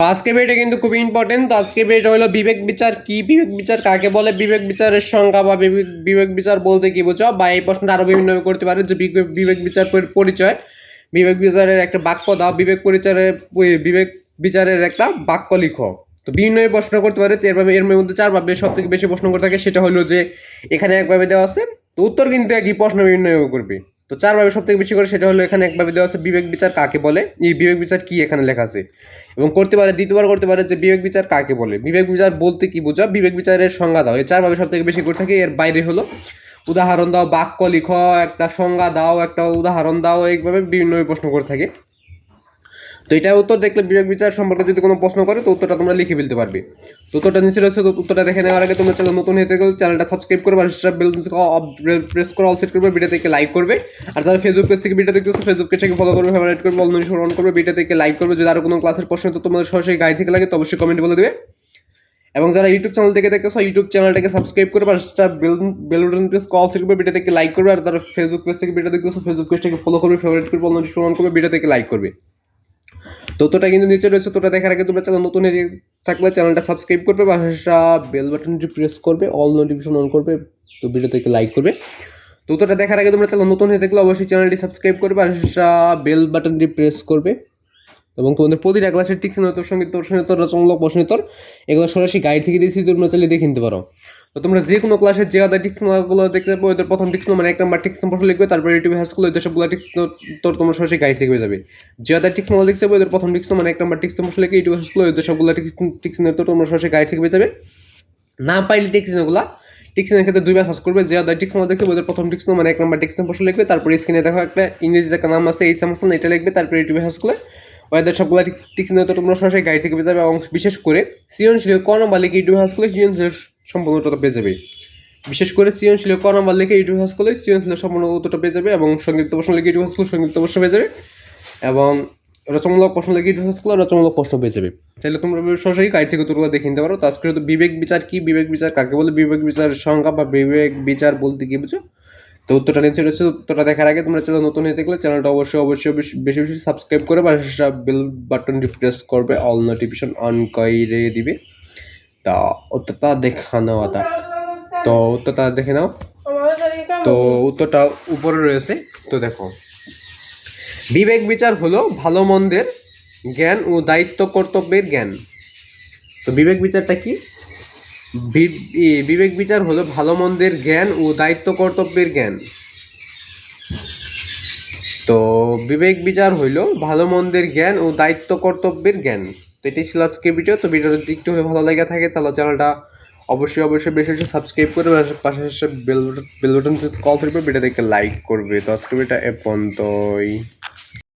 আজকে ভিডিওটা কিন্তু খুব ইম্পর্টেন্ট আজকে ভিডিওটা হলো বিবেক বিচার। কি বিবেক বিচার? কাকে বলে বিবেক বিচারের সংজ্ঞা বা বিবেক বিবেক বিচার বলতে কি বোঝো? বা এই প্রশ্নটা আরও বিভিন্ন করতে পারে যে বিবেক- বিচার পরি- পরিচয়। বিবেক বিচারের একটা বাক্য দাও। বিবেক পরিচয়ের বিবেক বিচারের একটা বাক্য লিখো। তো বিভিন্ন প্রশ্ন করতে পারে। এরভাবে এর মধ্যে চারভাবে সব থেকে বেশি প্রশ্ন করে থাকে। সেটা হলো যে, এখানে একভাবে দেওয়া আছে। তো উত্তর কিন্তু একই প্রশ্ন বিভিন্ন করবে। তো চারভাবে সব থেকে বেশি করে সেটা হলো এখানে একভাবে দেওয়া আছে বিবেক বিচার কাকে বলে? এই বিবেক বিচার কি এখানে লেখা আছে? এবং করতে পারে, দ্বিতীয়বার করতে পারে যে বিবেক বিচার কাকে বলে? বিবেক বিচার বলতে কি বোঝা? বিবেক বিচারের সংজ্ঞা দাও। এই চারভাবে সব থেকে বেশি করে থাকে, এর বাইরে হলো উদাহরণ দাও, বাক্য লিখো, একটা সংজ্ঞা দাও, একটা উদাহরণ দাও, এইভাবে বিভিন্ন প্রশ্ন করে থাকে। তো এটা উত্তর দেখলে বিবেক বিচার সম্পর্কে যদি কোনো প্রশ্ন করে, তো উত্তরটা তোমরা লিখে ফেলতে পারবে। তো উত্তরটা নিচে রয়েছে তো উত্তরটা দেখে নেওয়ার আগে তোমরা চ্যানেল নতুন হতে গেলে চ্যানেলটা সাবস্ক্রাইব করবে, আর সেটা বেল প্রেস করে অল সেট করবে ভিডিও থেকে লাইক করবে। আর যারা ফেসবুক পেজ থেকে ভিডিও দেখতেছো ফেসবুক থেকে ফলো করবে ফেভারিট করবে অল নোটিফিকেশন অন করবে ভিডিও থেকে লাইক করবে, যদি আরও কোনো ক্লাসের প্রশ্ন তো তোমাদের সরাসরি গাইড থেকে লাগে, তো অবশ্যই কমেন্ট বলে দেবে। এবং যারা ইউটিউব চ্যানেল থেকে দেখতেছো, ইউটিউব চ্যানেলটাকে সাবস্ক্রাইব করবে, আর সেটা bell bell button press call set করবে ভিডিও থেকে লাইক করবে, আর তারা ফেসবুক পেজ থেকে ভিডিও দেখতেছো ফেসবুক পেজটাকে ফলো করবে ফেভারিট করবে অল নোটিফিকেশন অন করবে ভিডিও থেকে লাইক করবে। তো তোটা কিন্তু নিচে রয়েছে, তোটা দেখার আগে তোমরা চ্যানেল নতুন হয়ে থাকলে চ্যানেলটা সাবস্ক্রাইব করবে সেটা বেল বাটনটি প্রেস করবে অল নোটিফিকেশন অন করবে, তো ভিডিও থেকে লাইক করবে। ততটা দেখার আগে তোমরা চ্যানেল নতুন হয়ে থাকলে অবশ্যই চ্যানেলটি সাবস্ক্রাইব করবে সেটা বেল বাটনটি প্রেস করবে। এবং তোমাদের প্রতিটা ক্লাসের টিক্স উত্তর সংগীত প্রশ্নোত্তর রচনামূলক প্রশ্নোত্তর এগুলো সরাসরি গাইড থেকে দিয়েছি তোমরা চাইলে দেখে নিতে পারো। তো তোমরা যে কোনো ক্লাসের যে আদার টিক্সগুলো দেখতে পাবো ওদের প্রথম টিক্স মানে এক নাম্বার টিক্স নম্বর লিখবে, তারপরে ইউটিউব হাসগুলো ওদের সবগুলো টিক্স তোর, তোমরা সরাসরি গাইড থেকে যাবে। যে আদার নম্বর দেখতে পাবো ওদের প্রথম টিক্স মানে এক নাম্বার টিক্স নম্বর লিখে ইউটিউব হাসগুলো ওদের সবগুলো টিক্স টিক্স তো তোমরা সরাসরি গাইড থেকে যাবে। না পাইলে টিক্সগুলা টিক্সের ক্ষেত্রে দুইবার সার্চ করবে, যে আদার দেখতে ওদের প্রথম টিক্স মানে এক নাম্বার টিক্স নম্বর লিখবে, তারপরে স্ক্রিনে দেখো একটা ইংরেজি একটা নাম আছে, এই সামসান এটা লিখবে, তারপরে ইউটিউব হাসগুলো ওদের সবগুলো ঠিক নিয়ে তো তোমরা সরাসরি গাইড থেকে পেয়ে যাবে এবং বিশেষ করে সৃজনশীল ক নম্বর লিখে ইউটিউব হাসগুলো সৃজনশীল সম্পূর্ণ উত্তরটা পেয়ে যাবে। বিশেষ করে সৃজনশীল ক নম্বর লিখে ইউটিউব হাসগুলো সৃজনশীল সম্পূর্ণ উত্তরটা পেয়ে যাবে এবং সংযুক্ত প্রশ্ন লিখে ইউটিউব হাসগুলো সংযুক্ত প্রশ্ন পেয়ে যাবে এবং রচনামূলক প্রশ্ন লিখে ইউটিউব হাসগুলো রচনামূলক প্রশ্ন পেয়ে যাবে। তাহলে তোমরা সরাসরি গাইড থেকে উত্তরগুলো দেখে নিতে পারো। তো বিবেক বিচার কি? বিবেক বিচার কাকে বলে? বিবেক বিচারের সংজ্ঞা বা বিবেক বিচার বলতে কি বুঝো? তো উত্তরটা নিচে রয়েছে, উত্তরটা দেখার আগে তোমরা চ্যানেল নতুন হয়ে থাকলে চ্যানেলটা অবশ্যই অবশ্যই বেশি বেশি সাবস্ক্রাইব করে সেটা বেল বাটনটি প্রেস করবে অল নোটিফিকেশন অন করে দিবে। তা উত্তরটা দেখা নেওয়া তা। তো উত্তরটা দেখে নাও। তো উত্তরটা উপরে রয়েছে, তো দেখো। বিবেক বিচার হলো ভালো মন্দের জ্ঞান ও দায়িত্ব কর্তব্যের জ্ঞান। তো বিবেক বিচারটা কি? বিবেক বিচার হলো ভালো মন্দের জ্ঞান ও দায়িত্ব কর্তব্যের জ্ঞান। তো বিবেক বিচার হইল ভালো মন্দের জ্ঞান ও দায়িত্ব কর্তব্যের জ্ঞান। তো এটি ছিল আজকে ভিডিও তো ভিডিওটা যদি একটু ভালো লেগে থাকে, তাহলে চ্যানেলটা অবশ্যই অবশ্যই বেশি বেশি সাবস্ক্রাইব আর পাশে বেল বেল বাটন কল করবে ভিডিও দেখে লাইক করবে। তো আজকে ভিডিওটা এ পর্যন্তই।